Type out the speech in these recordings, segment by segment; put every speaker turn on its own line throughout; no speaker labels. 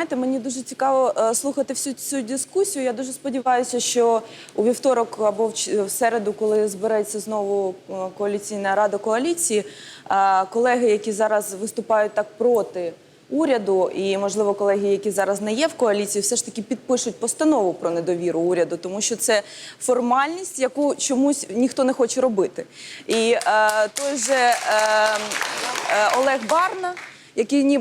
Знаєте, мені дуже цікаво е, слухати всю цю дискусію. Я дуже сподіваюся, що у вівторок або в, середу, коли збереться знову е, коаліційна рада коаліції, е, колеги, які зараз виступають так проти уряду, і можливо колеги, які зараз не є в коаліції, все ж таки підпишуть постанову про недовіру уряду, тому що це формальність, яку чомусь ніхто не хоче робити. І е, той же е, е, Олег Барна який ні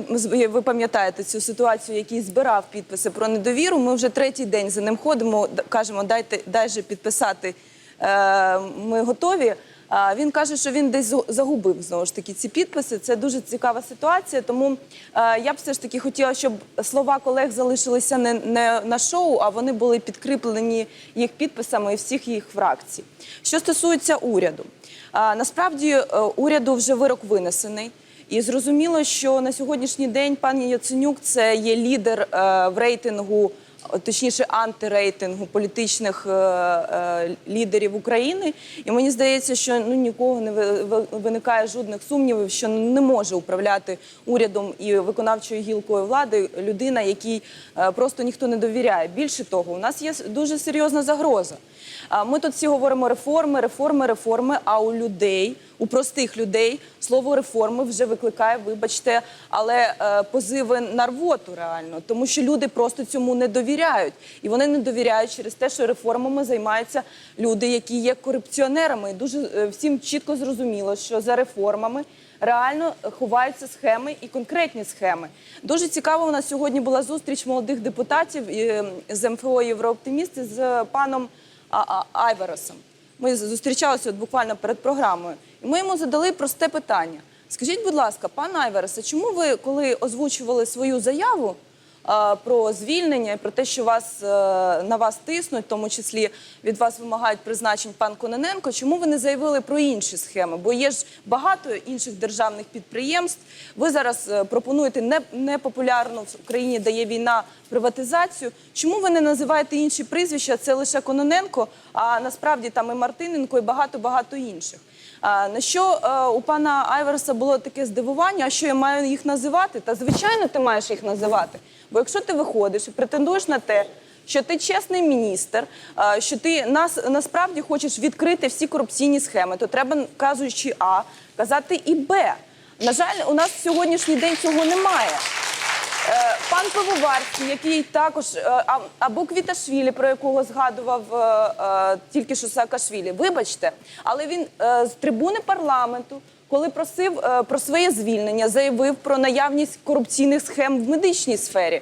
ви пам'ятаєте цю ситуацію, який збирав підписи про недовіру. Ми вже третій день за ним ходимо. кажемо, дайте дай же підписати. Е, ми готові. А він каже, що він десь загубив знову ж таки ці підписи. Це дуже цікава ситуація. Тому е, я б все ж таки хотіла, щоб слова колег залишилися не, не на шоу, а вони були підкріплені їх підписами і всіх їх фракцій. Що стосується уряду, насправді е, уряду вже вирок винесений. І зрозуміло, що на сьогоднішній день пан Яценюк це є лідер е, в рейтингу, точніше антирейтингу політичних е, е, лідерів України. І мені здається, що ну нікого не ви- ви- виникає жодних сумнівів, що не може управляти урядом і виконавчою гілкою влади людина, якій просто ніхто не довіряє. Більше того, у нас є дуже серйозна загроза. Ми тут всі говоримо реформи, реформи, реформи. А у людей, у простих людей, слово реформи вже викликає, вибачте, але е, позиви на рвоту реально, тому що люди просто цьому не довіряють, і вони не довіряють через те, що реформами займаються люди, які є корупціонерами. І дуже е, всім чітко зрозуміло, що за реформами. Реально ховаються схеми і конкретні схеми. Дуже цікаво. У нас сьогодні була зустріч молодих депутатів е, з МФО Єврооптимісти з паном Айверосом. Ми зустрічалися от буквально перед програмою, і ми йому задали просте питання. Скажіть, будь ласка, пан Айверес, а чому ви, коли озвучували свою заяву про звільнення і про те, що вас е, на вас тиснуть, в тому числі від вас вимагають призначень пан Кононенко, чому ви не заявили про інші схеми? Бо є ж багато інших державних підприємств. Ви зараз е, пропонуєте не, непопулярну в країні, де є війна, приватизацію. Чому ви не називаєте інші прізвища? Це лише Кононенко, а насправді там і Мартиненко, і багато багато інших. На що е, у пана Айверса було таке здивування, а що я маю їх називати? Та звичайно, ти маєш їх називати. Бо якщо ти виходиш і претендуєш на те, що ти чесний міністр, що ти нас насправді хочеш відкрити всі корупційні схеми, то треба, кажучи А, казати і Б. На жаль, у нас сьогоднішній день цього немає. Е, Пан Пивоварський, який також е, або Квіташвілі, про якого згадував е, тільки що Саакашвілі, вибачте, але він з трибуни парламенту, коли просив е, про своє звільнення, заявив про наявність корупційних схем в медичній сфері, е,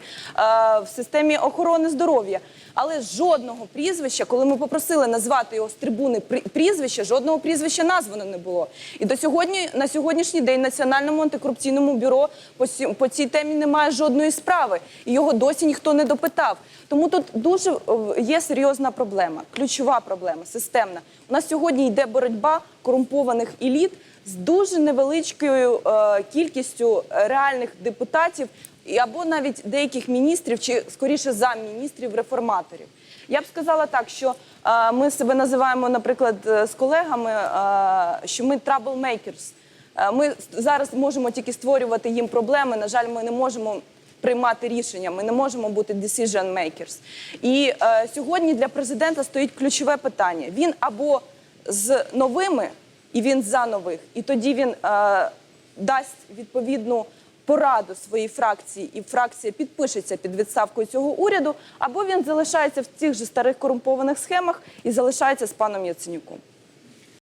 в системі охорони здоров'я. Але жодного прізвища, коли ми попросили назвати його з трибуни прі- прізвища, жодного прізвища названо не було. І до сьогодні, на сьогоднішній день Національному антикорупційному бюро по, по цій темі немає жодної справи. І його досі ніхто не допитав. Тому тут дуже е, є серйозна проблема, ключова проблема, системна. У нас сьогодні йде боротьба корумпованих еліт з дуже невеличкою е, кількістю реальних депутатів або навіть деяких міністрів, чи скоріше замміністрів реформаторів. Я б сказала так, що е, ми себе називаємо, наприклад, е, з колегами, що ми trouble-makers. Ми зараз можемо тільки створювати їм проблеми. На жаль, ми не можемо приймати рішення. Ми не можемо бути decision makers. І е, сьогодні для президента стоїть ключове питання: він або з новими, і він за нових, і тоді він е, дасть відповідну пораду своїй фракції, і фракція підпишеться під відставкою цього уряду, або він залишається в цих же старих корумпованих схемах і залишається з паном Яценюком.